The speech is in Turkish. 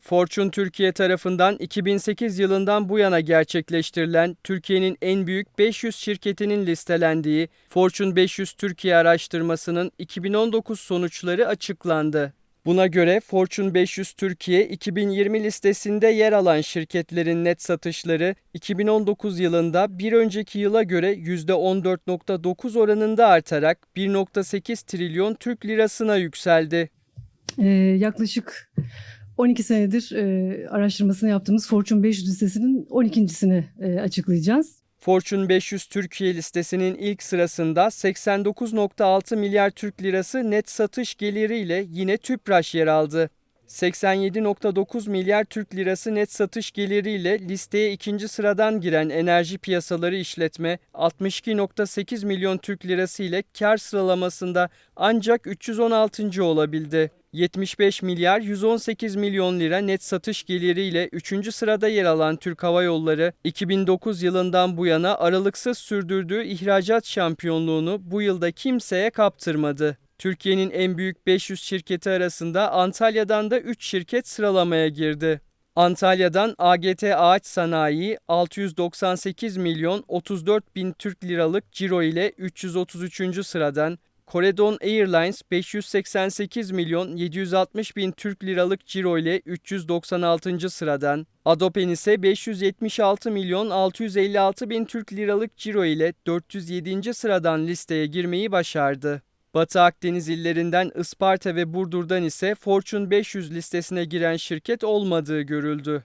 Fortune Türkiye tarafından 2008 yılından bu yana gerçekleştirilen Türkiye'nin en büyük 500 şirketinin listelendiği Fortune 500 Türkiye araştırmasının 2019 sonuçları açıklandı. Buna göre Fortune 500 Türkiye 2020 listesinde yer alan şirketlerin net satışları 2019 yılında bir önceki yıla göre %14.9 oranında artarak 1.8 trilyon Türk lirasına yükseldi. Ee, yaklaşık 12 senedir e, araştırmasını yaptığımız Fortune 500 listesinin 12.sini e, açıklayacağız. Fortune 500 Türkiye listesinin ilk sırasında 89.6 milyar Türk lirası net satış geliriyle yine Tüpraş yer aldı. 87.9 milyar Türk lirası net satış geliriyle listeye ikinci sıradan giren enerji piyasaları işletme 62.8 milyon Türk lirası ile kar sıralamasında ancak 316. olabildi. 75 milyar 118 milyon lira net satış geliriyle 3. sırada yer alan Türk Hava Yolları 2009 yılından bu yana aralıksız sürdürdüğü ihracat şampiyonluğunu bu yılda kimseye kaptırmadı. Türkiye'nin en büyük 500 şirketi arasında Antalya'dan da 3 şirket sıralamaya girdi. Antalya'dan AGT Ağaç Sanayi 698 milyon 34 bin Türk liralık ciro ile 333. sıradan, Koredon Airlines 588 milyon 760 bin Türk liralık ciro ile 396. sıradan, Adopen ise 576 milyon 656 bin Türk liralık ciro ile 407. sıradan listeye girmeyi başardı. Batı Akdeniz illerinden Isparta ve Burdur'dan ise Fortune 500 listesine giren şirket olmadığı görüldü.